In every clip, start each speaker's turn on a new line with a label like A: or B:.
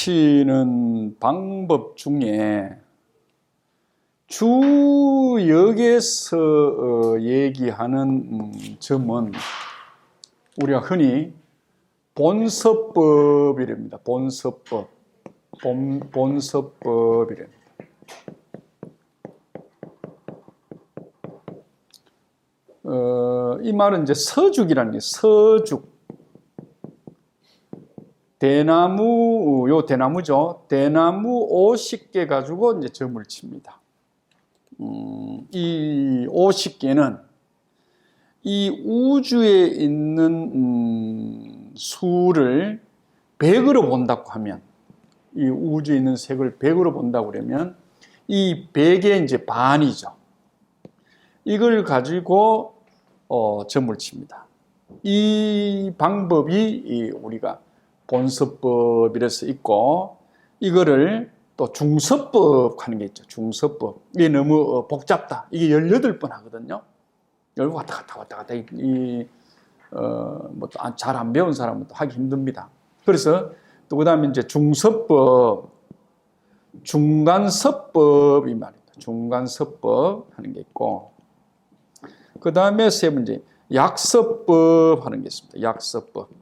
A: 고치는 방법 중에 주역에서 어, 얘기하는 음, 점은 우리가 흔히 본서법이랍니다. 본서법. 본, 본서법이랍니다. 어, 이 말은 이제 서죽이라는 게 서죽. 대나무, 요 대나무죠. 대나무 50개 가지고 이제 점을 칩니다. 음, 이 50개는 이 우주에 있는 음, 수를 100으로 본다고 하면 이 우주에 있는 색을 100으로 본다고 그러면 이 100의 이제 반이죠. 이걸 가지고 어, 점을 칩니다. 이 방법이 우리가 본서법이라서 있고 이거를 또 중서법 하는 게 있죠. 중서법. 이게 너무 어, 복잡다. 이게 18번 하거든요. 열고 왔다 갔다 왔다 갔다 이, 어, 뭐 잘 안 배운 사람은 또 하기 힘듭니다. 그래서 또 그 다음에 이제 중서법, 중간서법이 말입니다. 중간서법 하는 게 있고 그 다음에 세 번째 약서법 하는 게 있습니다. 약서법.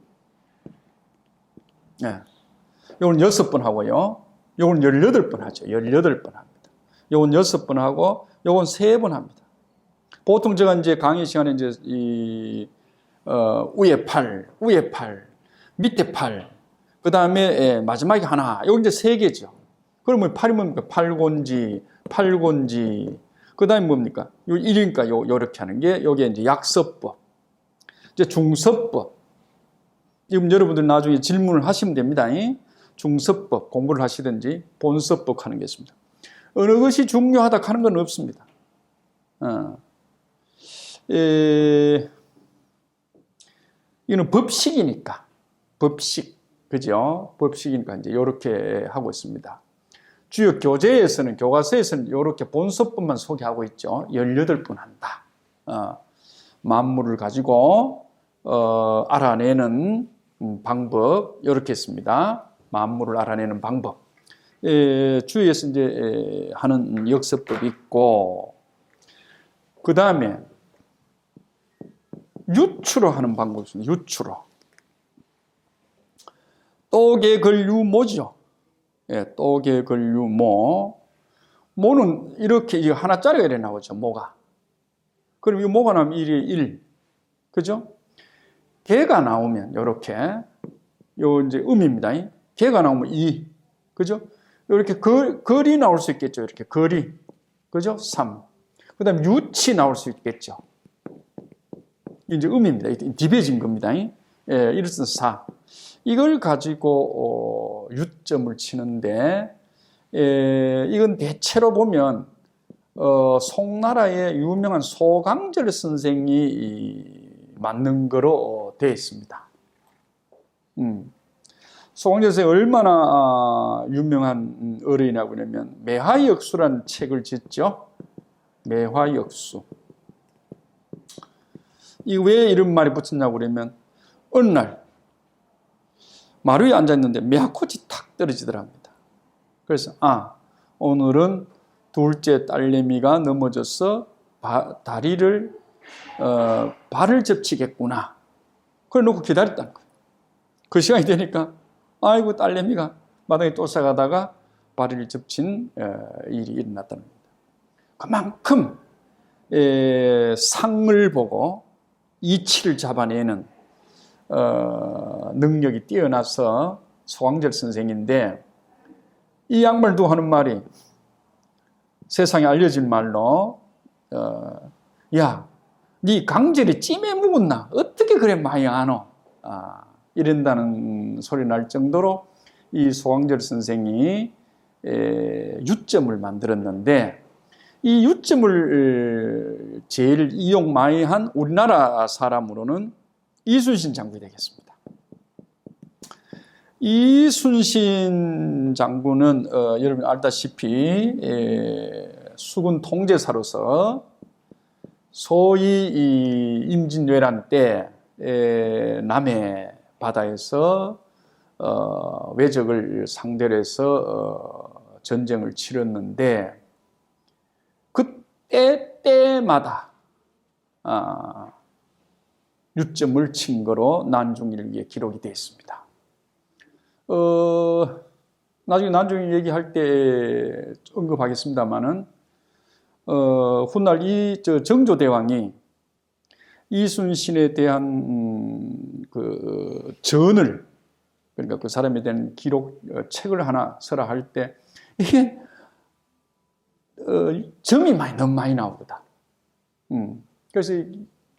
A: 예. 요건 여섯 번 하고요. 요건 열여덟 번 하죠. 열여덟 번 합니다. 요건 여섯 번 하고 요건 세 번 합니다. 보통 제가 이제 강의 시간에 이제 이 어, 위에 팔, 위에 팔, 밑에 팔, 그 다음에 예, 마지막에 하나, 요건 이제 세 개죠. 그러면 팔이 뭡니까? 팔곤지, 팔곤지, 그 다음에 뭡니까? 요 일이니까 요, 요렇게 하는 게, 요게 이제 약서법, 이제 중서법, 지금 여러분들 나중에 질문을 하시면 됩니다. 중서법 공부를 하시든지 본서법 하는 게 있습니다. 어느 것이 중요하다 하는 건 없습니다. 어. 에, 이거는 법식이니까 법식 그죠? 법식이니까 이제 이렇게 하고 있습니다. 주요 교재에서는 교과서에서는 이렇게 본서법만 소개하고 있죠. 18분 한다. 어, 만물을 가지고 어, 알아내는 음, 방법 이렇게 했습니다. 만물을 알아내는 방법. 에, 주위에서 이제 에, 하는 역서법이 있고 그 다음에 유추로 하는 방법이 있습니다. 유추로. 또개 걸유모죠. 예, 또개 걸유모. 모는 이렇게 하나짜리가 이렇게 나오죠. 모가. 그럼 이 모가 나오면 1이 1. 그죠? 개가 나오면 이렇게 요 이제 음입니다. 개가 나오면 이 그죠? 이렇게 거, 거리 나올 수 있겠죠. 이렇게 거리 그죠? 3. 그다음 유치 나올 수 있겠죠. 이제 음입니다. 디베진 겁니다. 예, 이래서 4. 이걸 가지고 어, 유점을 치는데 예, 이건 대체로 보면 어, 송나라의 유명한 소강절 선생이 맞는 거로 되어 있습니다. 음. 송원재선이 얼마나 아, 유명한 어른이라고 하면 매화역수라는 책을 짓죠. 매화역수. 이 왜 이런 말이 붙었냐고 그러면 어느 날 마루 위에 앉아 있는데 매화꽃이 탁 떨어지더랍니다. 그래서 아 오늘은 둘째 딸내미가 넘어져서 바, 다리를 어, 발을 접치겠구나. 그래 놓고 기다렸다는 거예요. 그 시간이 되니까 아이고 딸내미가 마당에 쫓아가다가 발을 접친 어, 일이 일어났다는 겁니다. 그만큼 에, 상을 보고 이치를 잡아내는 어, 능력이 뛰어나서 소광절 선생인데 이 양말도 하는 말이 세상에 알려진 말로 어, 야, 네 강절이 찜에 묵었나? 그래 많이 안어? 아, 이런다는 소리 날 정도로 이 소광절 선생이 에, 유점을 만들었는데 이 유점을 제일 이용 많이 한 우리나라 사람으로는 이순신 장군이 되겠습니다. 이순신 장군은 어, 여러분 알다시피 에, 수군 통제사로서 소위 임진왜란 때 에, 남해 바다에서 어, 외적을 상대로 해서 어, 전쟁을 치렀는데 그때 때마다 아, 유점을 친 거로 난중일기에 기록이 되어 있습니다. 어, 나중에 난중일 얘기할 때 언급하겠습니다만은 어, 훗날 이저 정조대왕이 이순신에 대한 음, 그 전을 그러니까 그 사람에 대한 기록 어, 책을 하나 써라 할 때 이게 어, 점이 많이 너무 많이 나오거든. 음, 그래서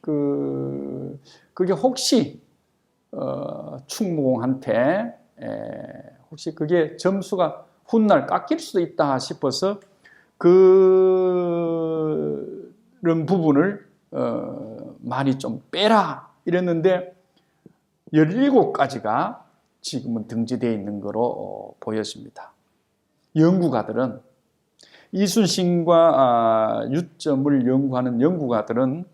A: 그 그게 혹시 어, 충무공한테 에, 혹시 그게 점수가 훗날 깎일 수도 있다 싶어서 그런 부분을 어, 많이 좀 빼라 이랬는데 17가지가 지금은 등재되어 있는 거로 어, 보였습니다. 연구가들은 이순신과 아, 유점을 연구하는 연구가들은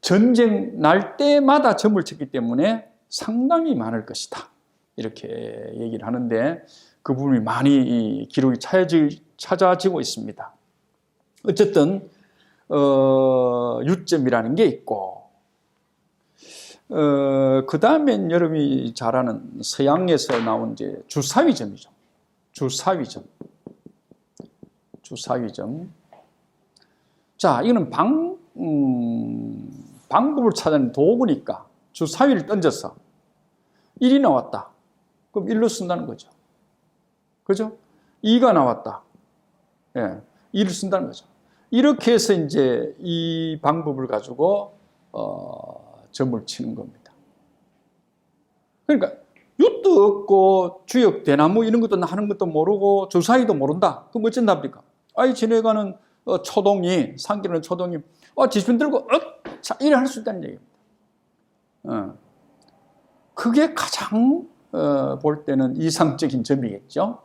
A: 전쟁 날 때마다 점을 쳤기 때문에 상당히 많을 것이다. 이렇게 얘기를 하는데 그 부분이 많이 기록이 찾아지, 찾아지고 있습니다. 어쨌든 어, 유점이라는 게 있고 어, 그 다음엔 여러분이 잘 아는 서양에서 나온 이제 주사위점이죠. 주사위점. 주사위점. 자, 이거는 방, 음, 방법을 찾아낸 도구니까 주사위를 던져서 1이 나왔다. 그럼 1로 쓴다는 거죠. 그죠? 2가 나왔다. 예, 2를 쓴다는 거죠. 이렇게 해서 이제 이 방법을 가지고, 어, 점을 치는 겁니다. 그러니까, 윷도 없고, 주역, 대나무 이런 것도 하는 것도 모르고, 주사위도 모른다. 그럼 어쩐답니까? 아이, 지내가는 어, 초동이, 산기는 초동이, 어, 지순 들고, 어, 자, 이래 할 수 있다는 얘기입니다. 어. 그게 가장, 어, 볼 때는 이상적인 점이겠죠.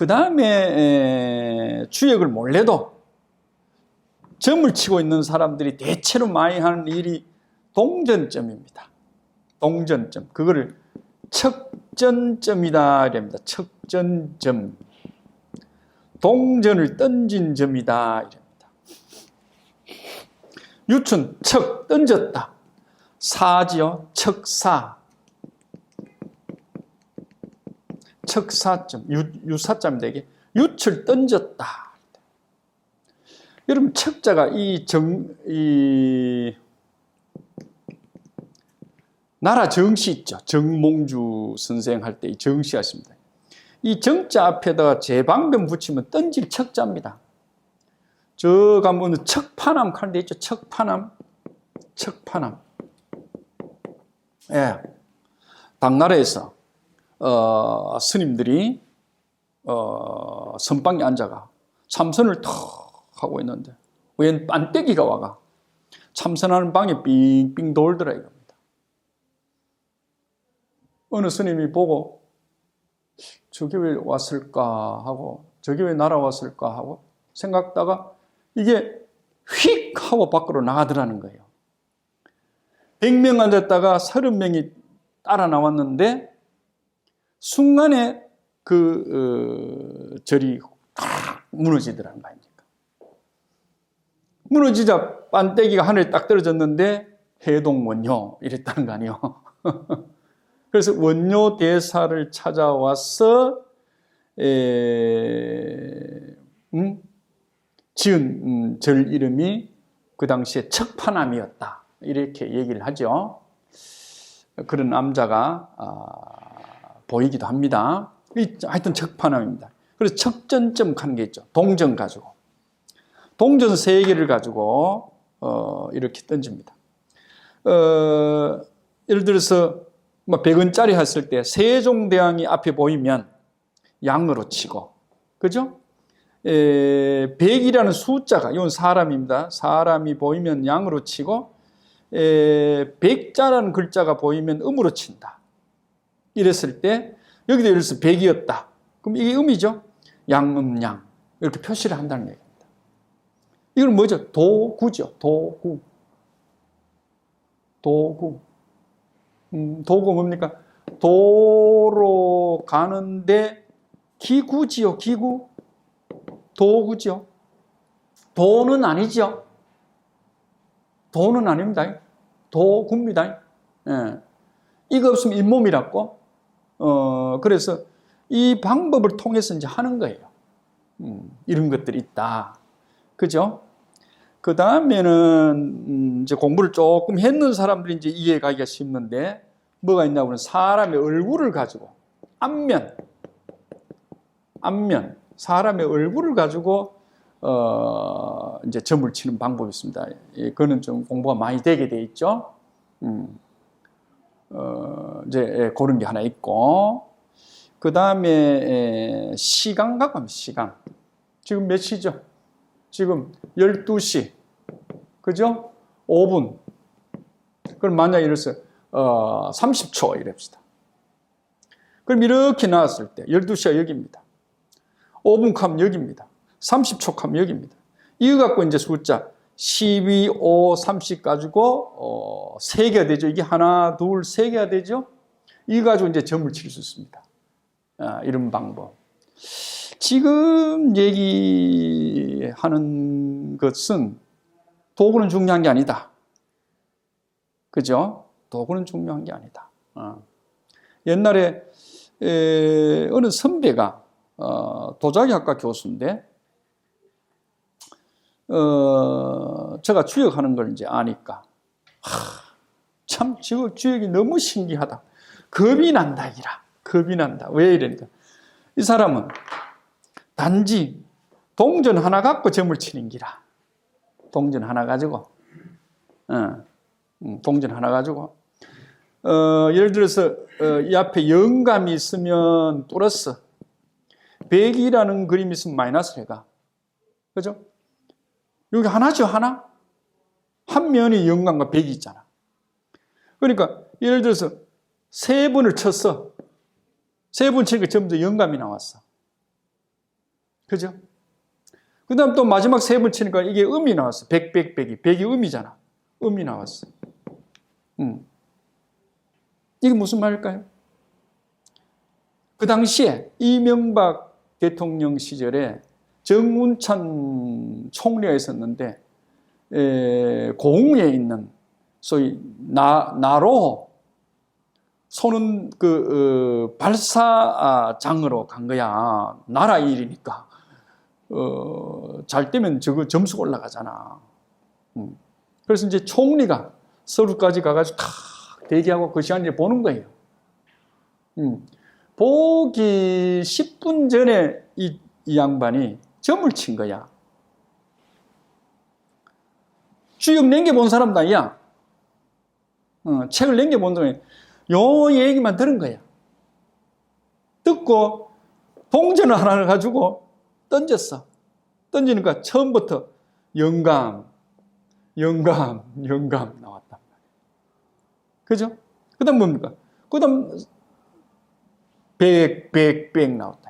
A: 그 다음에 주역을 몰래도 점을 치고 있는 사람들이 대체로 많이 하는 일이 동전점입니다. 동전점. 그거를 척전점이다. 이랍니다. 척전점. 동전을 던진 점이다. 이랍니다. 유춘, 척, 던졌다. 사지요, 척사. 척사점, 유, 유사점 되게 유출 던졌다. 여러분 척자가 이 정, 이 나라 정시 있죠. 정몽주 선생 할 때 이 정시 하십니다. 이 정자 앞에다가 제방변 붙이면 던질 척자입니다. 저 가면 척파남 칼데 있죠. 척파남, 척파남. 예, 당나라에서 어, 스님들이 어, 선방에 앉아가 참선을 턱 하고 있는데 웬 빤때기가 와가 참선하는 방에 빙빙 돌더라 이겁니다. 어느 스님이 보고 저게 왜 왔을까 하고 저게 왜 날아왔을까 하고 생각다가 이게 휙 하고 밖으로 나가더라는 거예요. 100명 앉았다가 30명이 따라 나왔는데 순간에 그 어, 절이 탁 무너지더라는 거 아닙니까? 무너지자 반대기가 하늘에 딱 떨어졌는데 해동 원효 이랬다는 거 아니에요. 그래서 원효 대사를 찾아와서 에, 음? 지은 음, 절 이름이 그 당시에 척파남이었다 이렇게 얘기를 하죠. 그런 남자가 아, 보이기도 합니다. 하여튼 척파남입니다. 그래서 척전점 하는 게 있죠. 동전 가지고. 동전 세 개를 가지고 어, 이렇게 던집니다. 어, 예를 들어서 뭐 100원짜리 했을 때 세종대왕이 앞에 보이면 양으로 치고 그죠? 에, 100이라는 숫자가 이건 사람입니다. 사람이 보이면 양으로 치고 에, 100자라는 글자가 보이면 음으로 친다. 이랬을 때 여기도 예를 들어서 100이었다. 그럼 이게 음이죠. 양음양 이렇게 표시를 한다는 얘기입니다. 이건 뭐죠? 도구죠. 도구. 도구. 음, 도가 뭡니까? 도로 가는데 기구지요, 기구. 도구죠. 도는 아니죠. 도는 아닙니다. 도구입니다. 예. 이거 없으면 잇몸이라고. 어, 그래서 이 방법을 통해서 이제 하는 거예요. 음, 이런 것들이 있다. 그죠? 그 다음에는, 음, 이제 공부를 조금 했는 사람들이 이제 이해가기가 쉽는데, 뭐가 있냐고 하면 사람의 얼굴을 가지고, 앞면, 앞면, 사람의 얼굴을 가지고, 어, 이제 점을 치는 방법이 있습니다. 예, 그거는 좀 공부가 많이 되게 돼 있죠. 음. 어, 이제 예, 그런 게 하나 있고, 그 다음에 시간 갖고 합니다. 시간. 지금 몇 시죠? 지금 12시. 그죠? 5분. 그럼 만약에 이래서 어, 30초 이랍시다. 그럼 이렇게 나왔을 때 12시가 여기입니다. 5분 칸 여기입니다. 30초 칸 여기입니다. 이거 갖고 이제 숫자 12, 5, 30 가지고 어, 3개가 되죠. 이게 하나, 둘, 3개가 되죠. 이거 가지고 이제 점을 칠 수 있습니다. 아, 이런 방법. 지금 얘기하는 것은 도구는 중요한 게 아니다. 그죠? 도구는 중요한 게 아니다. 어. 옛날에 에, 어느 선배가 어, 도자기학과 교수인데 어, 제가 주역하는 걸 이제 아니까 하, 참 주역, 주역이 너무 신기하다. 겁이 난다 이라. 겁이 난다. 왜 이러니까 이 사람은 단지 동전 하나 갖고 점을 치는 기라. 동전 하나 가지고, 어, 음, 동전 하나 가지고, 어, 예를 들어서 어, 이 앞에 영감이 있으면 플러스, 백이라는 그림이 있으면 마이너스 해가, 그죠? 여기 하나죠 하나. 한 면이 영감과 백이 있잖아. 그러니까 예를 들어서 세 번을 쳤어. 세번 치니까 다 영감이 나왔어. 그죠? 그 다음 또 마지막 세번 치니까 이게 음이 나왔어. 백, 백, 백이. 백이 음이잖아. 음이 나왔어. 음. 이게 무슨 말일까요? 그 당시에 이명박 대통령 시절에 정운찬 총리가 있었는데, 에, 고흥에 있는 소위 나, 나로 손은 그 어, 발사장으로 간 거야. 나라 일이니까. 어, 잘 되면 저거 점수가 올라가잖아. 음. 그래서 이제 총리가 서울까지 가가지고 탁 대기하고 그 시간에 보는 거예요. 음. 보기 10분 전에 이, 이 양반이 점을 친 거야. 주역 남겨본 사람도 아니야. 어, 책을 남겨본 사람이 요 얘기만 들은 거야. 듣고 동전을 하나를 가지고 던졌어. 던지니까 처음부터 영감, 영감, 영감 나왔단. 그죠? 그 다음 뭡니까? 그 다음 백, 백, 백 나왔다.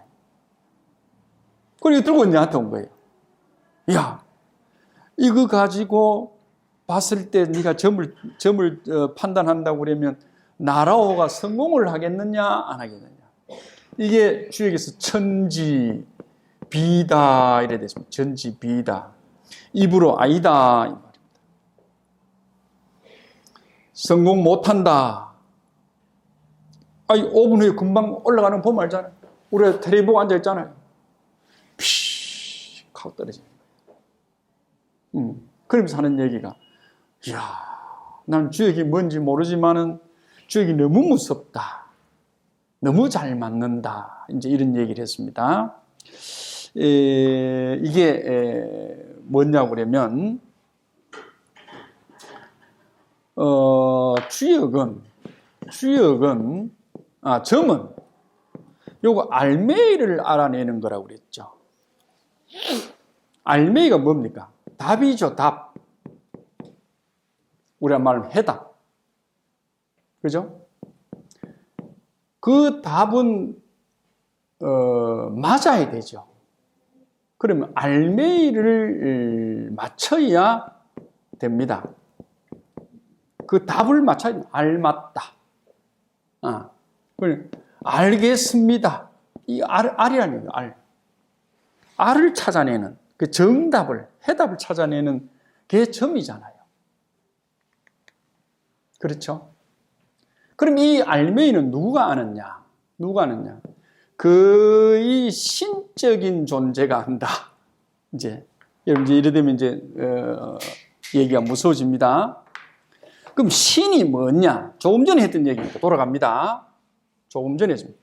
A: 그리고 들고 나한테 온 거예요. 야, 이거 가지고 봤을 때 네가 점을, 점을 어, 판단한다고 그러면 나라오가 성공을 하겠느냐, 안 하겠느냐. 이게 주역에서 천지, 비다, 이래 됐습니다. 천지, 비다. 입으로 아니다. 이 말입니다. 성공 못한다. 아니, 5분 후에 금방 올라가는 거 보면 알잖아요. 우리가 텔레비 보고 앉아있잖아요. 피 하고 떨어지는 거예요. 음, 그러면서 하는 얘기가, 이야, 나는 주역이 뭔지 모르지만은 주역이 너무 무섭다. 너무 잘 맞는다. 이제 이런 얘기를 했습니다. 에, 이게 에, 뭐냐고 그러면, 어, 주역은, 주역은, 아, 점은, 요거 알메이를 알아내는 거라고 그랬죠. 알메이가 뭡니까? 답이죠, 답. 우리가 말하면 해답. 그죠? 그 답은 어, 맞아야 되죠. 그러면 알메이를 맞춰야 됩니다. 그 답을 맞춰야 알맞다. 아, 알겠습니다. 이 알, 알이 아니에요, 알. 알을 찾아내는, 그 정답을, 해답을 찾아내는 게 점이잖아요. 그렇죠? 그럼 이 알맹이는 누가 아느냐? 누가 아느냐? 그의 신적인 존재가 안다. 이제, 여러분, 이제 이래 되면 이제, 어, 얘기가 무서워집니다. 그럼 신이 뭐냐? 조금 전에 했던 얘기입니다. 돌아갑니다. 조금 전에 했습니다.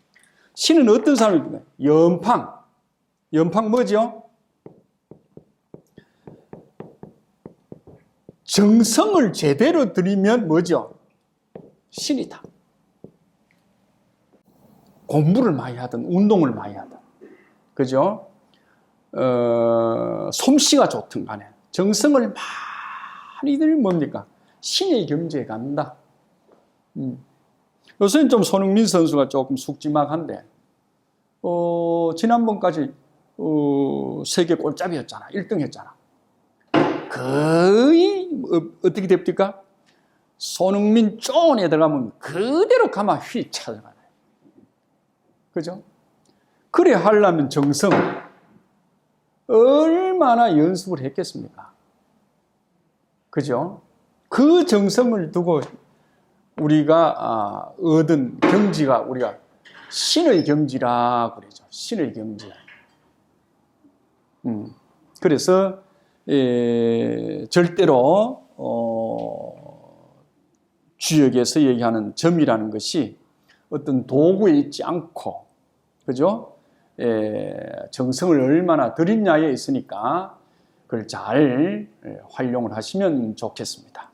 A: 신은 어떤 사람입니까? 연팡. 연팡 뭐죠? 정성을 제대로 들이면 뭐죠? 신이다. 공부를 많이 하든 운동을 많이 하든 그죠? 어, 솜씨가 좋든 간에 정성을 많이 들이면 뭡니까? 신의 경지에 간다. 음. 요새는 좀 손흥민 선수가 조금 숙지막한데 어, 지난번까지 어, 세계 골잡이였잖아. 1등 했잖아. 거의 어, 어떻게 됩니까? 손흥민 쪼은에 들어가면 그대로 가마 휘 찾아가요. 그죠? 그래 하려면 정성 얼마나 연습을 했겠습니까? 그죠? 그 정성을 두고 우리가 아, 얻은 경지가 우리가 신의 경지라 그러죠. 신의 경지. 음, 그래서 에, 절대로 어, 주역에서 얘기하는 점이라는 것이 어떤 도구에 있지 않고, 그죠? 에, 정성을 얼마나 들이냐에 있으니까 그걸 잘 에, 활용을 하시면 좋겠습니다.